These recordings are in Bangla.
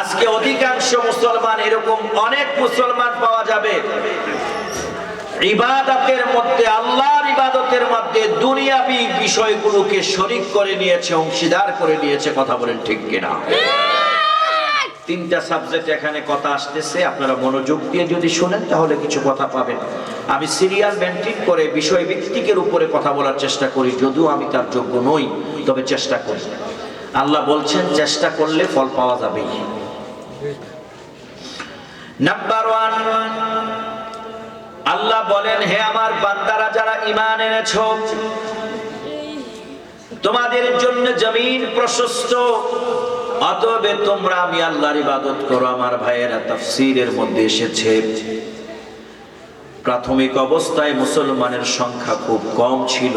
আজকে অধিকাংশ মুসলমান এরকম অনেক মুসলমান পাওয়া যাবে। ইবাদতের মধ্যে, আল্লাহর ইবাদতের মধ্যে দুনিয়াবি বিষয়গুলোকে শরিক করে নিয়েছে, অংশীদার করে নিয়েছে, কথা বলেন ঠিক কিনা? তিনটা সাবজেক্ট এখানে কথা আসতেছে, আপনারা মনোযোগ দিয়ে যদি শোনেন তাহলে কিছু কথা পাবেন। আমি সিরিয়াল মেনটেন করে বিষয় ভিত্তিকের উপরে কথা বলার চেষ্টা করি, যদিও আমি তার যোগ্য নই, তবে চেষ্টা করি। আল্লাহ বলছেন, চেষ্টা করলে ফল পাওয়া যাবেই। ওয়ান আল্লাহ বলেন, হে আমার বান্দারা, যারা ইমান এনেছ, তোমাদের জন্য জমিন প্রশস্ত অতবে তোমরা আমি আল্লাহর ইবাদত করো। আমার ভাইয়েরা, তাফসীরের মধ্যে এসেছে, প্রাথমিক অবস্থায় মুসলমানের সংখ্যা খুব কম ছিল।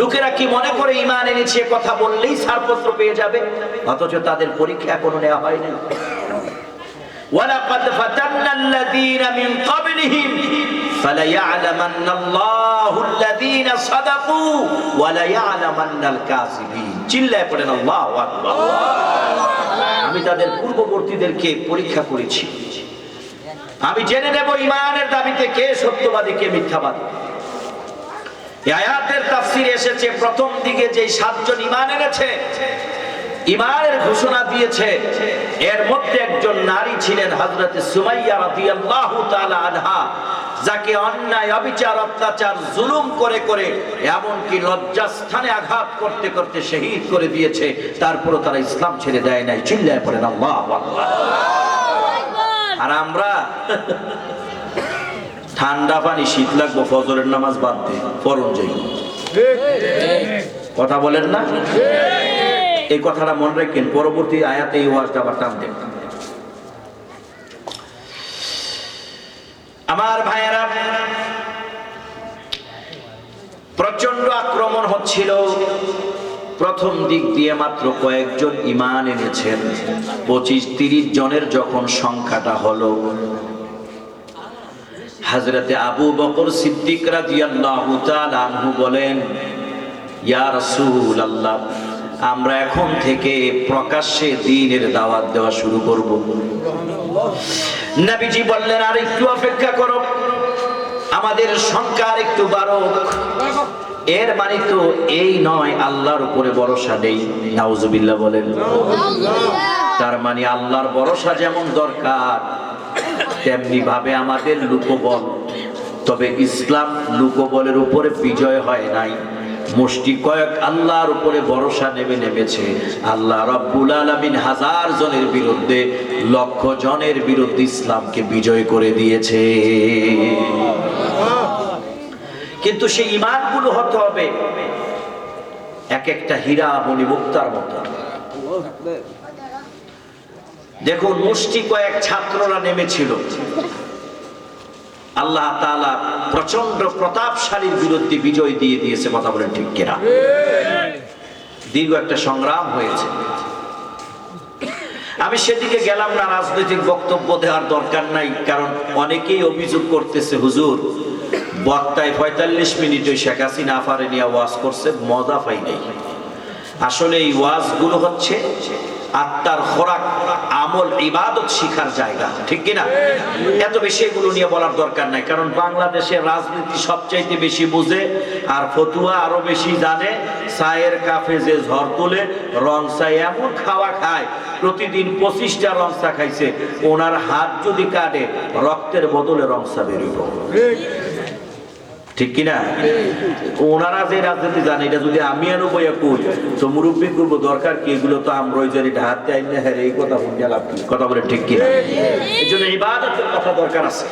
লোকেরা কি মনে করে ইমান এনেছে কথা বললেই ছাড়পত্র পেয়ে যাবে অথচ তাদের পরীক্ষা এখনো নেওয়া হয়নি ولقد فتنا الذين من قبلهم فليعلمن الله الذين صدقوا وليعلمن الكاذبين চিল্লায় পড়েন আল্লাহু আকবার আমি তাদের পূর্ববর্তীদেরকে পরীক্ষা করেছি আমি জেনে নেব ইমানের দাবিতে কে সত্যবাদী কে মিথ্যাবাদী এই আয়াতের তাফসিরে এসেছে প্রথম দিকে যে সাতজন ইমান এনেছে ইমানের ঘোষণা দিয়েছে এর মধ্যে একজন নারী ছিলেন হযরতে সুমাইয়া রাদিয়াল্লাহু তাআলা আনহা যাকে অন্যায় অবিচার অত্যাচার জুলুম করে করে এমনকি লজ্জাস্থানে আঘাত করতে করতে শহীদ করে দিয়েছে তারপরও তারা ইসলাম ছেড়ে দেয় নাই চিল্লায় পড়েন আল্লাহু আকবার। আর আমরা ঠান্ডা পানি, শীত লাগবো, ফজরের নামাজ বাদ দিয়ে ফরন যাই। কথা বলেন না? এই কথাটা মনে রাখেন, পরবর্তী আয়াতে এই ওয়াজটা আবার টান দেন। আমার ভাইয়েরা প্রচণ্ড আক্রমণ হচ্ছিল। প্রথম দিক দিয়ে মাত্র কয়েকজন ইমান এনেছেন। পঁচিশ, তিরিশ জনের যখন সংখ্যাটা হলো হাজরতে আবু বকর সিদ্দিক রাদিয়াল্লাহু তাআলা আনহু বলেন ইয়া রাসূলুল্লাহ আমরা এখন থেকে প্রকাশ্যে দ্বীনের দাওয়াত দেওয়া শুরু করব। নবীজি বললেন আর একটু অপেক্ষা করো আমাদের সংখ্যা আর একটু বাড়ুক। এর মানে তো এই নয় আল্লাহর উপরে ভরসা নেই। নাউজুবিল্লাহ বলেন তার মানে আল্লাহর ভরসা যেমন দরকার তেমনি ভাবে আমাদের লোকবল। তবে ইসলাম লোকবলের উপরে বিজয় হয় নাই। মুষ্টি কয়েক আল্লাহর উপরে ভরসা নেমে নেমেছে। আল্লাহ রব্বুল আলমিন হাজার জনের বিরুদ্ধে, লক্ষ জনের বিরুদ্ধে ইসলামকে বিজয় করে দিয়েছে। কিন্তু সেই ইমানগুলো হতে হবে। এক একটা হীরা মণিমুক্তার মতো। দেখুন মুষ্টি কয়েক ছাত্ররা নেমেছিল। আল্লাহ প্রচণ্ড প্রতাপশালীর বিরুদ্ধে বিজয় দিয়ে দিয়েছে, কথা বলেন ঠিক কিনা? দীর্ঘ একটা সংগ্রাম হয়েছে। আমি সেদিকে গেলাম না, রাজনৈতিক বক্তব্য দেওয়ার দরকার নাই, কারণ অনেকেই অভিযোগ করতেছে, হুজুর, বক্তায় পঁয়তাল্লিশ মিনিট শেখ হাসিনা আফারে নিয়ে ওয়াজ করছে, মজা পাই নাই। আসলে এই ওয়াজগুলো হচ্ছে আত্মার খোরাক, আমল, ইবাদত শিখার জায়গা। ঠিক কিনা? এত বেশি এগুলো নিয়ে বলার দরকার নাই, কারণ বাংলাদেশের রাজনীতি সবচাইতে বেশি বুঝে আর ফতুয়া আরও বেশি জানে, চায়ের কাফে যে ঝড় তোলে, রং চা এমন খাওয়া খায়, প্রতিদিন পঁচিশটা রং খাইছে, ওনার হাত যদি কাটে, রক্তের বদলে রং চা বেরোব ঠিক কিনা? ওনারা যে রাজনীতি জানে, এটা যদি আমি আনো বইয়া কই, তো মুরব্বী করব, দরকার কি? এগুলো তো আমরা ওই জানি হাতে আইনে হ্যাঁ এই কথা বলে লাভ কথা বলে ঠিক কিনা? এই জন্য ইবাদতের কথা দরকার আছে।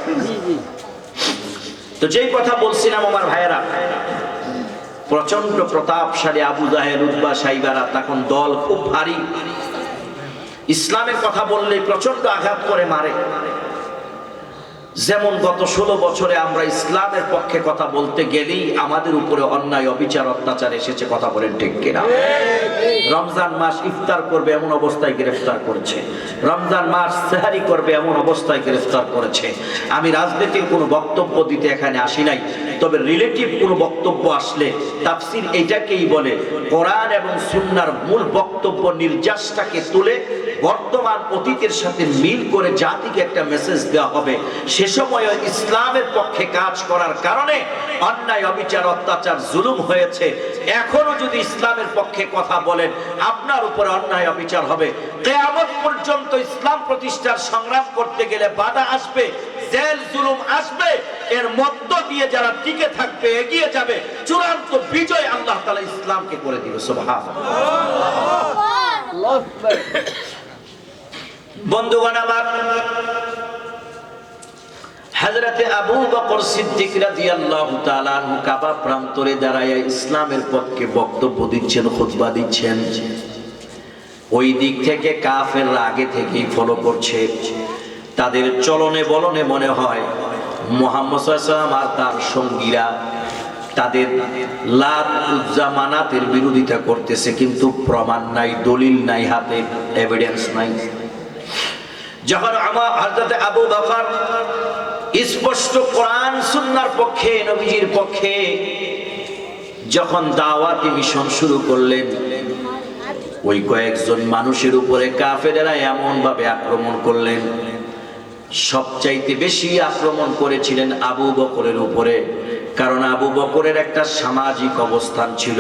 তো যেই কথা বলছিলাম আমার ভাইয়েরা প্রচণ্ড প্রতাপশালী আবু জাহের উদ্বা সাইবারা, তখন দল খুব ভারী। ইসলামের কথা বললে প্রচণ্ড আঘাত করে মারে। যেমন গত ষোলো বছরে আমরা ইসলামের পক্ষে কথা বলতে গেলেই আমাদের উপরে অন্যায়, অবিচার, অত্যাচার এসেছে, কথা বলেন ঠিক কিনা? রমজান মাস ইফতার করবে, এমন অবস্থায় গ্রেফতার করেছে। রমজান মাস সেহারি করবে, এমন অবস্থায় গ্রেফতার করেছে। আমি রাজনীতির কোনো বক্তব্য দিতে এখানে আসি নাই, তবে রিলেটিভ কোনো বক্তব্য আসলে তাফসির এটাকেই বলে, কোরআন এবং সুন্নার মূল বক্তব্য নির্যাসটাকে তুলে বর্তমান অতীতের সাথে মিল করে জাতিকে একটা মেসেজ দেওয়া হবে। সে সময় ইসলামের পক্ষে কাজ করার কারণে অন্যায় অবিচার অত্যাচার জুলুম হয়েছে। এখনও যদি ইসলামের পক্ষে কথা বলেন আপনার উপরে অন্যায় অবিচার হবে। কেয়ামত পর্যন্ত ইসলাম প্রতিষ্ঠার সংগ্রাম করতে গেলে বাধা আসবে জেল জুলুম আসবে। এর মধ্য দিয়ে যারা টিকে থাকবে এগিয়ে যাবে। চূড়ান্ত বিজয় আল্লাহ তালা ইসলামকে করে দিবে সুবহানাল্লাহ। বন্ধুগণ আমার, হযরতে আবু বকর সিদ্দিক রাদিয়াল্লাহু তাআলা কাবা প্রান্তরে দাঁড়ায় ইসলামের পক্ষে বক্তব্য দিচ্ছেন, খুতবা দিচ্ছেন। ওই দিক থেকে কাফেররা আগে থেকেই ফলো করছে। তাদের চলনে বলনে মনে হয়, মোহাম্মদ সাল্লাল্লাহু আর তার সঙ্গীরা তাদের লাত উজ্জা মানাতের বিরোধিতা করতেছে, কিন্তু প্রমাণ নাই, দলিল নাই, হাতে এভিডেন্স নাই। যখন আমার হযরত আবু বকর স্পষ্ট কোরআন সুন্নাহর পক্ষে, নবীজির পক্ষে যখন দাওয়াতি মিশন শুরু করলেন, ওই কয়েকজন মানুষের উপরে কাফেরেরা এমন ভাবে আক্রমণ করলেন। সবচাইতে বেশি আক্রমণ করেছিলেন আবু বকরের উপরে, কারণ আবু বকরের একটা সামাজিক অবস্থান ছিল।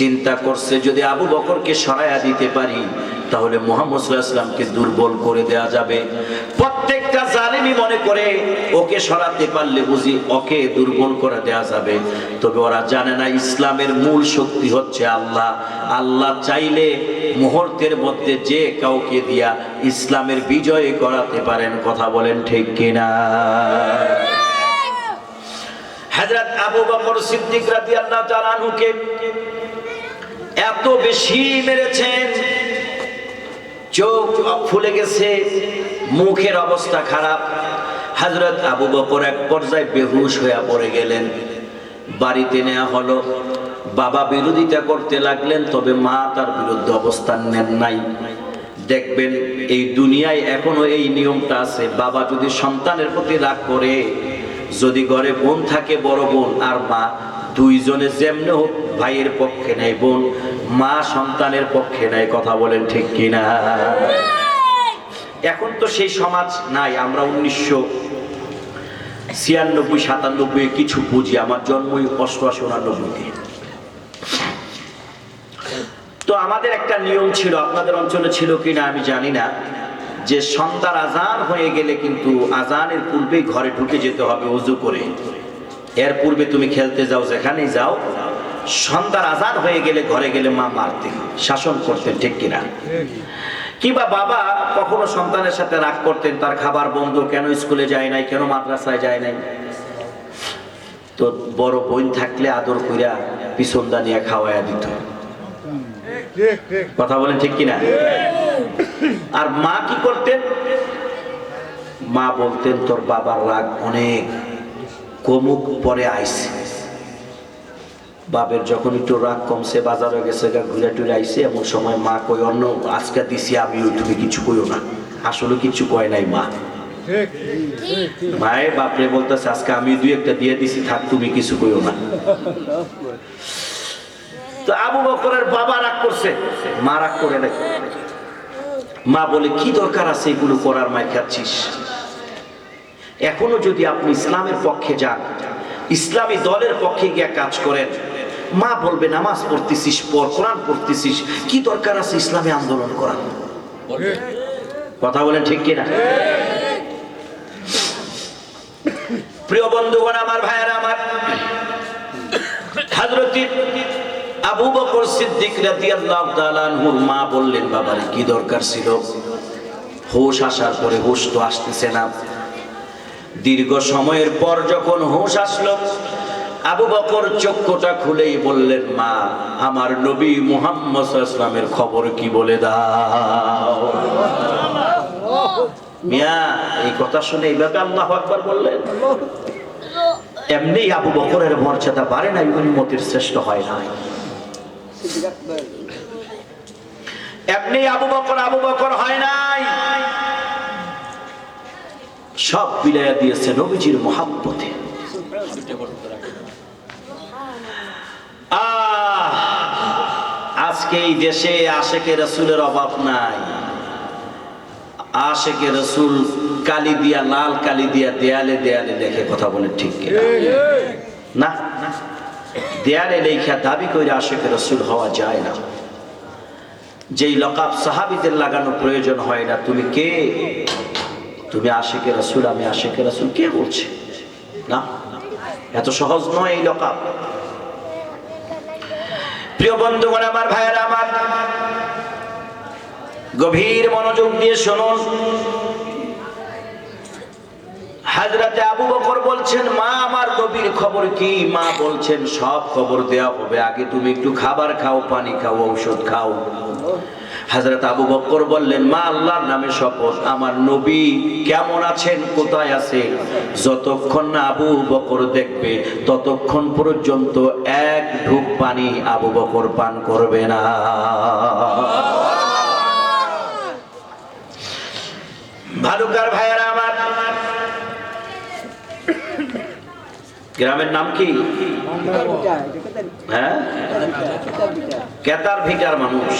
চিন্তা করছে, যদি আবু বকরকে সরাইয়া দিতে পারি তাহলে মোহাম্মদ দুর্বল করে দেয়া যাবে। প্রত্যেকটা জালিমি মনে করে, ওকে সরাতে পারলে বুঝি ওকে দুর্বল করে দেয়া যাবে। তবে ওরা জানে না ইসলামের মূল শক্তি হচ্ছে আল্লাহ। আল্লাহ চাইলে মুহূর্তের মধ্যে যে কাউকে দিয়া ইসলামের বিজয় করাতে পারেন, কথা বলেন ঠিক কিনা? হযরত আবু বকর সিদ্দিক রাদিয়াল্লাহু তাআলা এত বেশি মেরেছেন চোখ ফুলে গেছে, মুখের অবস্থা খারাপ। হযরত আবু বকর এক পর্যায়ে বেহুশ হয়ে পড়ে গেলেন। বাড়িতে নেওয়া হলো। বাবা বিরোধিতা করতে লাগলেন, তবে মা তার বিরুদ্ধে অবস্থান নেন নাই। দেখবেন, এই দুনিয়ায় এখনও এই নিয়মটা আছে। বাবা যদি সন্তানের প্রতি রাগ করে, যদি ঘরে বোন থাকে, বড় বোন, আর মা দুইজনে যেমনি হোক, ভাইয়ের পক্ষে নেয় বোন, মা সন্তানের পক্ষে নেয় কথা বলেন ঠিক কিনা? এখন তো সেই সমাজ নাই, আমরা উনিশশো ছিয়ানব্বই, সাতানব্বই কিছু বুঝি, আমার জন্মই অষ্টআশি উনানব্বইতে তো আমাদের একটা নিয়ম ছিল, আপনাদের অঞ্চলে ছিল কিনা আমি জানি না, যে সন্ধ্যার আজান হয়ে গেলে কিন্তু আজানের পূর্বেই ঘরে ঢুকে যেতে হবে উজু করে। এর পূর্বে তুমি খেলতে যাও, যেখানেই যাও, সন্ধ্যার আজান হয়ে গেলে ঘরে গেলে মা মারতেন শাসন করতেন, ঠিক কিনা? কিংবা বাবা কখনো সন্তানের সাথে রাগ করতেন, তার খাবার বন্ধ, কেন স্কুলে যায় নাই, কেন মাদ্রাসায় যায় নাই? তো বড় বোন থাকলে আদর কইরা পিছন দানিয়া খাওয়াইয়া দিত। কথা বলেন ঠিক কিনা? আর মা কি করতেন? মা বলতেন, তোর বাবার রাগ অনেক। কমুক পরে আইছে বাবের যখন একটু রাগ কমছে বাজারে গেছে ঘুরে টুরে আইছে এমন সময় মা কই অন্য আজকে দিছি আমি তুমি কিছু কইও না। আসলে কিছু কয় নাই মা। মায়ের বাপরে বলতেছে আজকে আমি দুই একটা দিয়ে দিছি থাক তুমি কিছু কইও না। তো আবু বকরের বাবা রাগ করছে। মা রাগ করে নাই মা বলে কি দরকার আছে এগুলো করার মায় খাচ্ছিস? এখনও যদি আপনি ইসলামের পক্ষে যান, ইসলামী দলের পক্ষে গিয়ে কাজ করেন, মা বলবে, নামাজ পড়তেছিস পর কোরআন পড়তেছিস, কি দরকার আছে ইসলামী আন্দোলন করার? কথা বলেন ঠিক কিনা? প্রিয় বন্ধুগণ, আমার ভাইয়েরা, আমার হাজরতি আবু বকর সিদ্দিক রাদিয়াল্লাহু তাআলা আনহুর মা বললেন, বাবার, কি দরকার ছিল? হোশ আসার পরে হোশ তো আসতেছে না। দীর্ঘ সময়ের পর যখন হোশ আসলো, আবু বকর চক্ষুটা খুলেই বললেন, মা, আমার নবী মুহাম্মদ ইসলামের খবর কি বলে দাও? মিয়া, এই কথা শুনে এইভাবে আল্লাহ আকবার বললেন। এমনি আবু বকরের মর্যাদা বাড়ে নাই উন্মতির শ্রেষ্ঠ হয় নাই। এমনি আবু বকর আবু বকর হয় নাই। সব বিলাইয়া দিয়েছে নবীজির মহাব্বতে। আজকে এই দেশে আশেকে রসুলের অভাব নাই। আশেকে রসুল কালি দিয়া লাল কালি দিয়া দেয়ালে দেয়ালে দেখে কথা বলে ঠিক? না দেয়ালে লেখা দাবি করে আশেকে রসুল হওয়া যায় না। যেই লকাব সাহাবিদের লাগানো প্রয়োজন হয় না তুমি কে? তুমি আশেকে রসুল, আমি আশেকে রসুল। কে বলছে? না? এত সহজ নয় এই লকাব প্রিয় বন্ধুগণ, আমার ভাইয়েরা, আমার গভীর মনোযোগ দিয়ে শুনুন। হাজরাতে আবু বকর বলছেন, মা, আমার নবীর খবর কি? মা বলছেন, সব খবর দেওয়া হবে। আগে তুমি একটু খাবার খাও, পানি খাও, ঔষধ খাও। হাজরত আবু বকর বললেন মা আল্লাহর নামে শপথ। আমার নবী কেমন আছেন? কোথায় আছে? যতক্ষণ না আবু বকর দেখবে ততক্ষণ পর্যন্ত এক ঢুক পানি আবু বকর পান করবে না। ভালুকার ভাইয়েরা আমার গ্রামের নাম কি? হ্যাঁ? কেতার ভিটার মানুষ।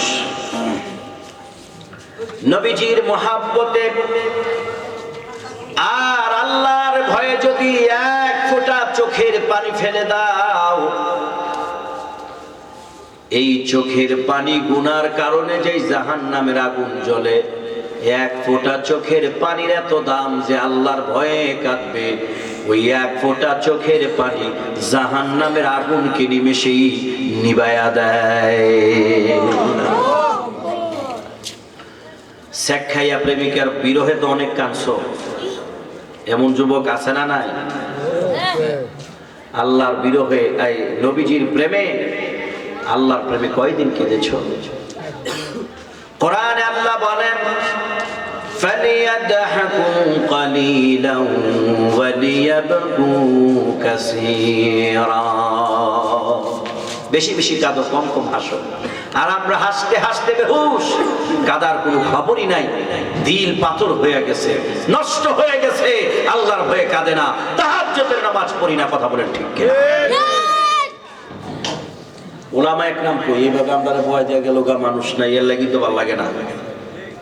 নবীজির মহাব্বতে। আর আল্লাহর ভয়ে যদি এক ফোঁটা চোখের পানি ফেলে দাও, এই চোখের পানি গুনার কারণে যে জাহান নামের আগুন জ্বলে, এক ফোঁটা চোখের পানির এত দাম যে আল্লাহর ভয়ে কাঁদবে, ওই এক ফোঁটা চোখের পানি জাহান নামের আগুনকে নিমেষেই নিবায়া দেয়। শেখ খাইয়া প্রেমিকার বিরহে তো অনেক কাঁদছ এমন যুবক আছে না নাই আল্লাহর বিরহে এই নবীজির প্রেমে আল্লাহর প্রেমে কয়দিন কেঁদেছ কোরআনে আল্লাহ বলেন فليضحكوا قليلا وليبكوا كثيرا বেশি বেশি কাঁদো কম কম হাসো। আর আমরা হাসতে হাসতে বেহুশ। কাদার কোনো খবরই নাই। দিল পাথর হয়ে গেছে নষ্ট হয়ে গেছে। আল্লাহর ভয়ে কাঁদে না। তাহাজ্জুদের নামাজ পড়ি না কথা বলেন ঠিক? ওলামা একরাম কই এইভাবে আমরা ভয় দিয়ে গেল গা মানুষ নাই এর লাগি তো ভালো লাগে না।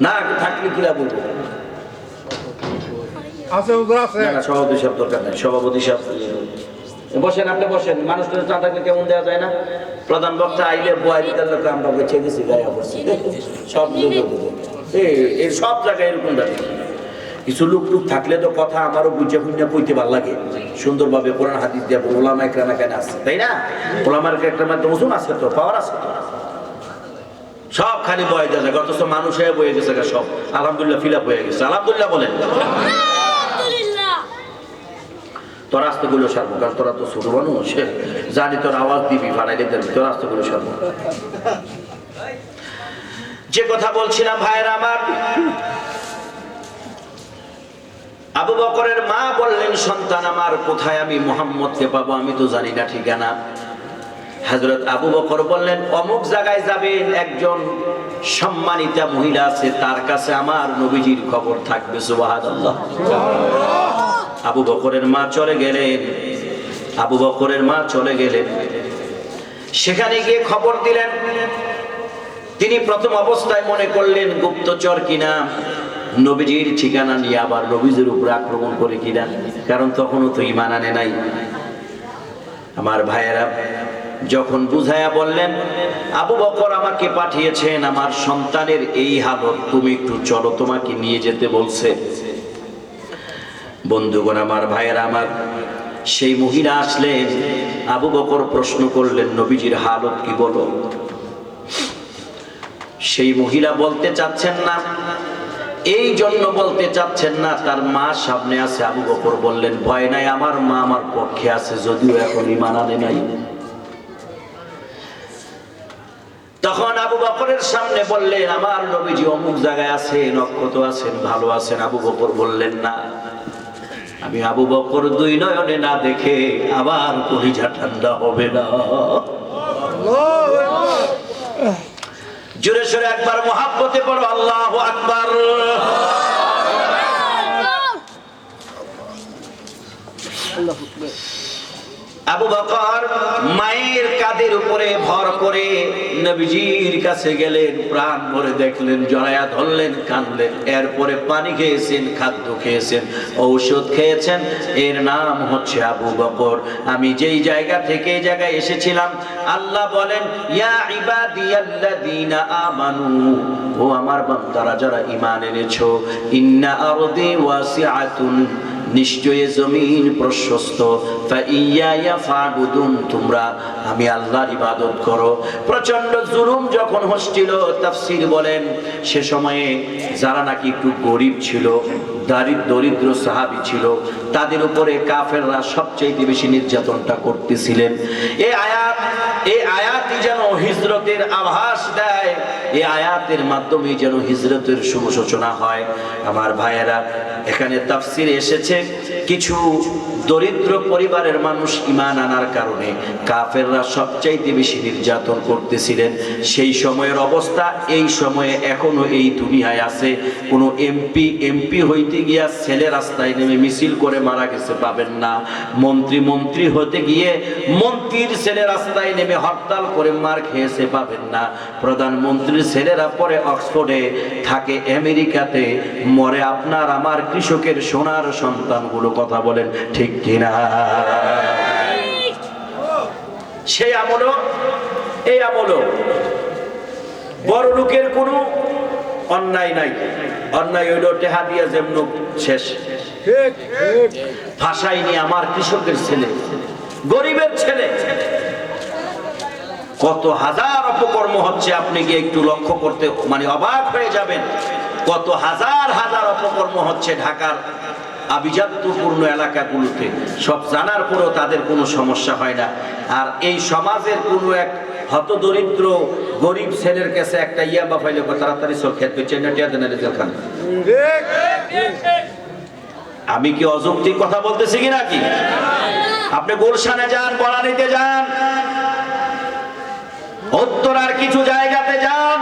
না থাকলে কিরা বলব আছে হুজুর আছে। সভাপতি সাহেব দরকার নাই সভাপতি সাহেব বসেন, আপনি বসেন। মানুষের চা থাকলে কেমন দেওয়া যায় না? প্রধান বক্তা আইলে বয় দিতার লোক আমরা বেছে গেছি গায়ে অবশ্যই সব এই- সব জায়গায় এরকম ব্যাপার। কিছু লোক টুক থাকলে তো কথা আমারও বুঝে বুঝে কইতে ভালো লাগে। সুন্দরভাবে কোরআন হাদিস দিয়ে ওলামা একরাম কেন আছে, তাই না? ওলামার একটা মাধ্যমে ওজন আছে তো পাওয়ার আছে তো। সব খালি বয়ে যাচ্ছে অথচ মানুষ হয়ে বয়ে গেছে সব। আলহামদুলিল্লাহ ফিল আপ হয়ে গেছে। আলহামদুলিল্লাহ বলেন। তোর আস্তেগুলো সারবো, কারণ তোরা তো ছোট মানুষ। জানি তোর আওয়াজ দিবি ফাটাইলে দেবি তোর আস্তেগুলো সারবো। যে কথা বলছিলাম ভাইয়ের আমার, আবু বকরের মা বললেন, সন্তান আমার, কোথায় আমি মোহাম্মদকে পাবো আমি তো জানি না ঠিকানা। হজরত আবু বকর বললেন, অমুক জায়গায় যাবেন, একজন সম্মানিতা মহিলা আছে, তার কাছে আমার নবীজির খবর থাকবে, সুবহানাল্লাহ। আবু বকরের মা চলে গেলেন। আবু বকরের মা চলে গেলেন। সেখানে গিয়ে খবর দিলেন, তিনি প্রথম অবস্থায় মনে করলেন, গুপ্তচর কিনা? নবীজির ঠিকানা নিয়ে আবার নবীজির উপরে আক্রমণ করে কিনা? কারণ তখনও তো ইমান আনে নাই। আমার ভাইয়েরা, যখন বুঝায়া বললেন, আবু বকর আমাকে পাঠিয়েছেন, আমার সন্তানের এই হালত, তুমি একটু চলো, তোমাকে নিয়ে যেতে বলছে। বন্ধুগণ, আমার ভাইয়েরা, আমার সেই মহিলা আসলেন আবু বকর প্রশ্ন করলেন, নবীজির হালত কি বলো? সেই মহিলা বলতে চাচ্ছেন না, এই জন্য বলতে চাচ্ছেন না, তার মা সামনে আছে, আবু বকর বললেন, ভয় নাই, আমার মা আমার পক্ষে আছে, যদিও এখন ইমান আনে নাই। তখন আবু বকরের সামনে বললেন, আমার নবীজি অমুক জায়গায় আছেন, অক্ষত আছেন, ভালো আছেন, আবু বকর বললেন, না। আমি আবু বকর দুই নয়নে না দেখে আবার কলিজা ঠান্ডা হবে না। জোরে সোরে একবার মহাব্বতে পড়ো, আল্লাহ আকবার। আবু বকর মায়ের কাদের উপরে ভর করে নবীজির কাছে গেলেন, প্রাণ ভরে দেখলেন জড়ায়া ধরলেন কানলেন এরপরে পানি খেয়েছেন, খাদ্য খেয়েছেন, ঔষধ খেয়েছেন। এর নাম হচ্ছে আবু বকর। আমি যেই জায়গা থেকে এই জায়গায় এসেছিলাম, আল্লাহ বলেন, ইয়া ইবাদিয়াল্লাযীনা আমানু। ও আমার বান্দারা, যারা ঈমান এনেছো, ইন্না আরদি ওয়াসিআতুন। নিশ্চয়ই জমিন প্রশস্ত। তোমরা, আমি আল্লাহর ইবাদত করো। প্রচণ্ড জুলুম যখন হচ্ছিল, তাফসীর বলেন, সে সময়ে যারা নাকি একটু গরিব ছিল, দারিদ্র, দরিদ্র সাহাবী ছিল, তাদের উপরে কাফেররা সবচেয়ে বেশি নির্যাতনটা করতেছিলেন। এই আয়াত এই আয়াতই যেন হিজরতের আভাস দেয় এই আয়াতের মাধ্যমে যেন হিজরতের শুভ সূচনা হয়। আমার ভাইয়েরা এখানে তাফসিরে এসেছে, কিছু দরিদ্র পরিবারের মানুষ ইমান আনার কারণে কাফেররা সবচাইতে বেশি নির্যাতন করতেছিলেন। সেই সময়ের অবস্থা, এই সময়ে এখনও এই দুনিয়ায় আছে। কোনো এমপি এমপি হইতে গিয়া ছেলে রাস্তায় নেমে মিছিল করে মারা গেছে, পাবেন না। মন্ত্রী মন্ত্রী হতে গিয়ে মন্ত্রীর ছেলে রাস্তায় নেমে হরতাল করে মার খেয়েছে, পাবেন না। প্রধানমন্ত্রীর ছেলেরা পরে অক্সফোর্ডে থাকে, আমেরিকাতে মরে। আপনার, আমার কৃষকের সোনার সন্তানগুলো কথা বলেন, ঠিক কিনা? সেই আমলও, এই আমলও। বড় লোকের কোনো অন্যায় নাই। অন্যায় হইল টেহা দিয়া যেমন শেষ। ভাষাইনি আমার কৃষকের ছেলে, গরিবের ছেলে। কত হাজার অপকর্ম হচ্ছে, আপনি গিয়ে একটু লক্ষ্য করতে মানে অবাক হয়ে যাবেন। কত হাজার হাজার অপকর্ম হচ্ছে ঢাকার আভিজাত্যপূর্ণ এলাকাগুলোতে। সব জানার পরেও তাদের কোনো সমস্যা হয় না। আর এই সমাজের কোনো এক হত দরিদ্র গরিব ছেলের কাছে একটা ইয়াবা ফাইলে তাড়াতাড়ি সব খেত খান আমি কি অযৌক্তিক কথা বলতেছি কি নাকি? আপনি গুলশানে যান বনানীতে যান, উত্তরার কিছু জায়গাতে যান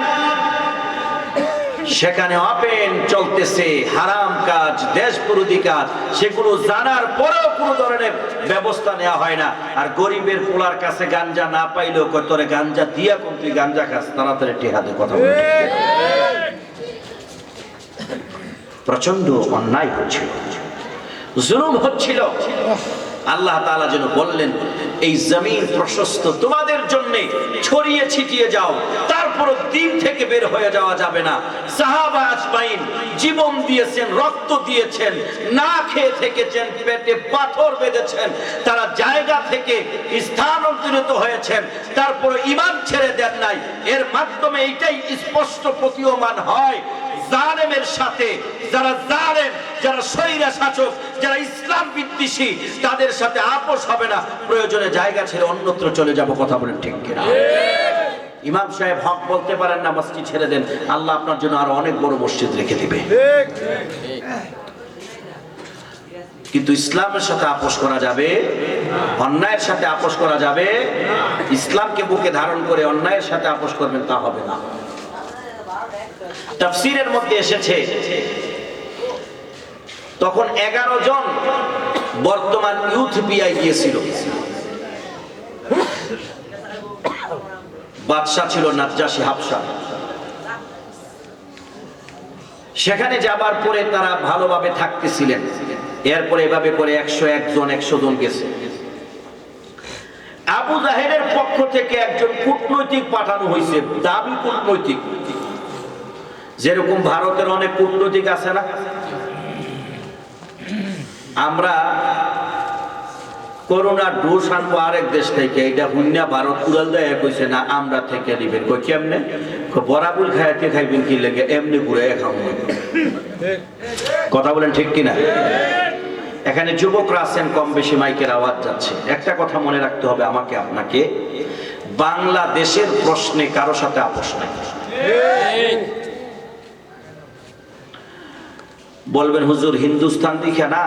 সেখানে অপেন চলতেছে, হারাম কাজ, দেশ বিরোধী কাজ। সেগুলো জানার পরেও কোনো ধরনের ব্যবস্থা নেওয়া হয় না। আর গরিবের পোলার কাছে গাঞ্জা না পাইলেও কয়, তোরে গাঞ্জা দিয়া কোন তুই গাঞ্জা খাস। তাড়াতাড়ি টেহাতে কথা প্রচণ্ড অন্যায় হচ্ছিল। জুলুম হচ্ছিল। আল্লাহ তাআলা যেন বললেন এই জমিন প্রশস্ত। তোমাদের জন্য ছড়িয়ে ছিটিয়ে যাও। তারপর দিন থেকে বের হয়ে যাওয়া যাবে না। সাহাবা আজমাইন জীবন দিয়েছেন, রক্ত দিয়েছেন, না খেয়ে থেকেছেন, পেটে পাথর বেঁধেছেন। তারা জায়গা থেকে স্থানান্তরিত হয়েছেন। তারপর ইমান ছেড়ে দেন নাই। এর মাধ্যমে এইটাই স্পষ্ট প্রতীয়মান হয় জালেমের সাথে, যারা জালেম, যারা সৈরা শাসক, যারা ইসলাম বিদ্বেষী, তাদের সাথে আপোষ হবে না। প্রয়োজনে জায়গা ছেড়ে অন্যত্র চলে যাব, কথা বলেন ঠিক কিনা? ইমাম সাহেব হক বলতে পারেন না মসজিদ ছেড়ে দেন। আল্লাহ আপনার জন্য আরও অনেক বড় মসজিদ রেখে দিবে। কিন্তু ইসলামের সাথে আপোষ করা যাবে? অন্যায়ের সাথে আপোষ করা যাবে? ইসলামকে বুকে ধারণ করে অন্যায়ের সাথে আপোষ করবেন, তা হবে না। তাফসিরের মধ্যে এসেছে, তখন এগারো জন বর্তমান ইউথ ইউথপিয়াই গিয়েছিল। বাদশাহ ছিল নাজ্জাসী হাফসা। সেখানে যাবার পরে তারা ভালোভাবে থাকতেছিলেন। এরপরে এভাবে করে একশো একজন একশো জন গেছে। আবু জাহেরের পক্ষ থেকে একজন কূটনৈতিক পাঠানো হয়েছে, দাবি কূটনৈতিক। যেরকম ভারতের অনেক কূটনৈতিক আছে না? আমরা করোনা ডোজ আনব আরেক দেশ থেকে, এটা হুন্যা ভারত উড়াল দেয় কইছে না, আমরা থেকে নিবেন। কই কেমনে? বরাবুল খাইতে খাইবেন কি লেগে, এমনি ঘুরে খাব কথা বলেন ঠিক কিনা? এখানে যুবকরা আছেন, কম বেশি মাইকের আওয়াজ যাচ্ছে। একটা কথা মনে রাখতে হবে আমাকে, আপনাকে। বাংলাদেশের প্রশ্নে কারও সাথে আপোষ নাই। বলবেন, হুজুর, হিন্দুস্তান দেখে না?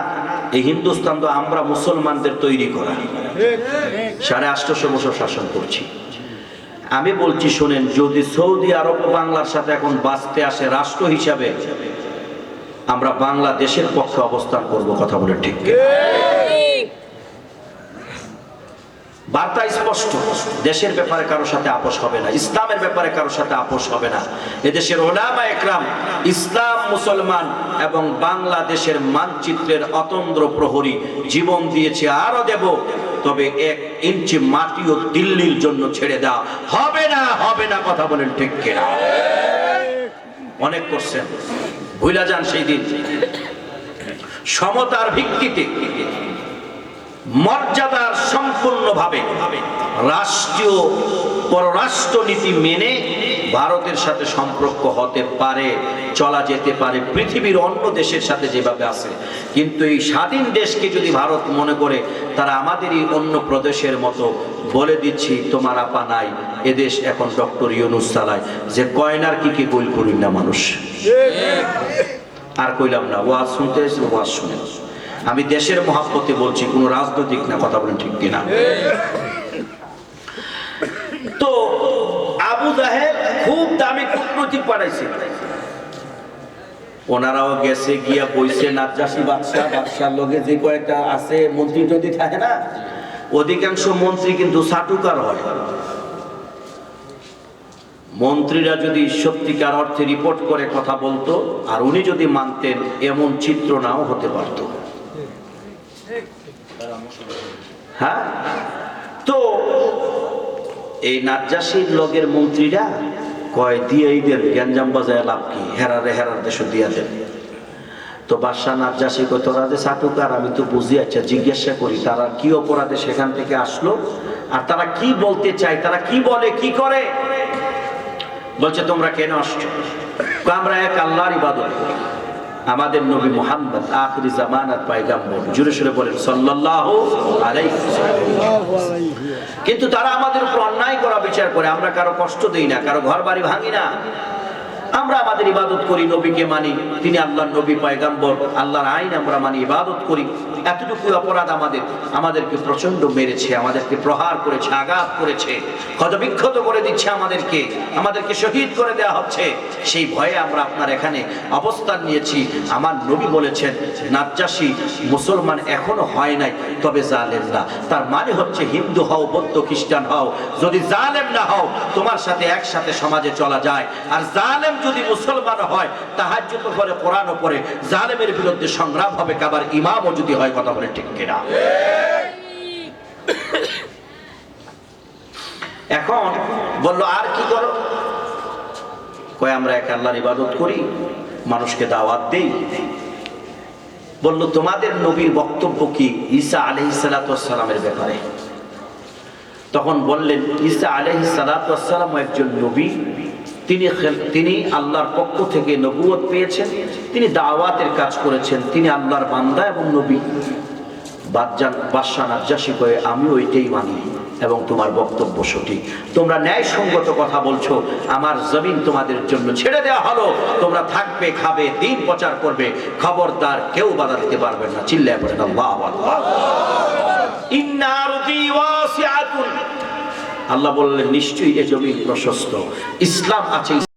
এই হিন্দুস্তান তো আমরা মুসলমানদের তৈরি করা। সাড়ে আটশো বছর শাসন করছি। আমি বলছি, শোনেন, যদি সৌদি আরব বাংলার সাথে এখন বাঁচতে আসে রাষ্ট্র হিসাবে, আমরা বাংলাদেশের পক্ষে অবস্থান করব, কথা বলে ঠিক? বার্তা স্পষ্ট, দেশের ব্যাপারে কারও সাথে আপোষ হবে না, ইসলামের ব্যাপারে কারও সাথে আপোষ হবে না। এদেশের ওলামা একরাম, ইসলাম মুসলমান এবং বাংলাদেশের মানচিত্রের অতন্দ্র প্রহরী জীবন দিয়েছে, আরও দেব। তবে এক ইঞ্চি মাটিও দিল্লির জন্য ছেড়ে দেওয়া হবে না হবে না কথা বলেন ঠিক কিনা? অনেক করছেন ভুলা যান সেই দিন। সমতার ভিত্তিতে মর্যাদার সম্পূর্ণভাবে রাষ্ট্রীয় পররাষ্ট্রনীতি মেনে ভারতের সাথে সম্পর্ক হতে পারে চলা যেতে পারে পৃথিবীর অন্য দেশের সাথে যেভাবে আছে। কিন্তু এই স্বাধীন দেশকে যদি ভারত মনে করে তারা আমাদেরই অন্য প্রদেশের মতো বলে দিচ্ছি তোমার আপা নাই এদেশ এখন ডক্টর ইউনুস চালায়। যে কয়নার কি কি গোল করি না মানুষ। আর কইলাম না ওয়াজ শুনতে ওয়াজ শুনে আমি দেশের মহাব্বতে বলছি, কোনো রাজনৈতিক না, কথা বলেন ঠিক কিনা। তো আবু জাহেদ খুব দামি কূটনৈতিক পাঠাইছে ওনারাও গেছে, গিয়া বইছে, নাজ্জাসী বাদশাহ, বাদশার লগে যে কয়েকটা আছে, মন্ত্রী যদি থাকে না, অধিকাংশ মন্ত্রী কিন্তু সাটুকার হয়। মন্ত্রীরা যদি সত্যিকার অর্থে রিপোর্ট করে, কথা বলতো, আর উনি যদি মানতেন, এমন চিত্র নাও হতে পারতো। হ্যাঁ? তো এই নাজ্জাসীর লগের মন্ত্রীরা কয় দিয়েই দেন গ্যাঞ্জাম বাজায় লাভ কি? হেরারে হেরার দেশ দিয়া দেন। তো বাদশাহ নাজ্জাসী কয়, তোরা যে সাটুকার আমি তো বুঝি আচ্ছা জিজ্ঞাসা করি, তারা কি অপরাধে সেখান থেকে আসলো? আর তারা কি বলতে চায়? তারা কি বলে, কি করে? বলছে, তোমরা কেন আসছো? আমরা এক আল্লাহর ইবাদত করি। আমাদের নবী মোহাম্মদ আখরি জামানাত পায়গাম্বর জুড়ে সুরে বলেন আলাইহি ওয়াসাল্লাম। কিন্তু তারা আমাদের উপর অন্যায় করা বিচার করে, আমরা কারও কষ্ট দিই না, কারও ঘর বাড়ি ভাঙি না আমরা আমাদের ইবাদত করি, নবীকে মানি, তিনি আল্লাহর নবী, পয়গাম্বর, আল্লাহর আইন আমরা মানি, ইবাদত করি। এতটুকু অপরাধ আমাদের, আমাদেরকে প্রচণ্ড মেরেছে, আমাদেরকে প্রহার করেছে, আঘাত করেছে, ক্ষতবিক্ষত করে দিচ্ছে আমাদেরকে আমাদেরকে শহীদ করে দেওয়া হচ্ছে। সেই ভয়ে আমরা আপনার এখানে অবস্থান নিয়েছি। আমার নবী বলেছেন, নাজ্জাসী মুসলমান এখনও হয় নাই, তবে জালেম না। তার মানে হচ্ছে হিন্দু হও, বৌদ্ধ, খ্রিস্টান হও, যদি জালেম না হও, তোমার সাথে একসাথে সমাজে চলা যায়। আর জালেম যদি মুসলমান হয়, তাহাজ্জুদ করে কোরআনও পড়ে জালেমের বিরুদ্ধে সংগ্রাম হবে কাবার ইমামও যদি হয়, কথা বলে ঠিক কিনা? এখন বলল, আর কি করো? কয়, আমরা এক আল্লাহর ইবাদত করি, মানুষকে দাওয়াত দেই। বলল, তোমাদের নবীর বক্তব্য কি ঈসা আলহি সালাতামের ব্যাপারে? তখন বললেন, ঈসা আলহি সালাতাম একজন নবী তিনি তিনি আল্লাহর পক্ষ থেকে নবুয়ত পেয়েছেন, তিনি দাওয়াতের কাজ করেছেন, তিনি আল্লাহর বান্দা এবং নবী। বাদজান বাদশাহ নাজ্জাসী কয়ে আমি ওইটাই মানি এবং তোমার বক্তব্য সঠিক। তোমরা ন্যায়সঙ্গত কথা বলছো, আমার জমিন তোমাদের জন্য ছেড়ে দেওয়া হলো। তোমরা থাকবে, খাবে, দিন প্রচার করবে, খবরদার কেউ বাধা দিতে পারবে না। চিল্লায় পড়ে আরদি ওয়াসিআতুন। আল্লাহ বললেন নিশ্চয়ই এ জমি প্রশস্ত। ইসলাম আছে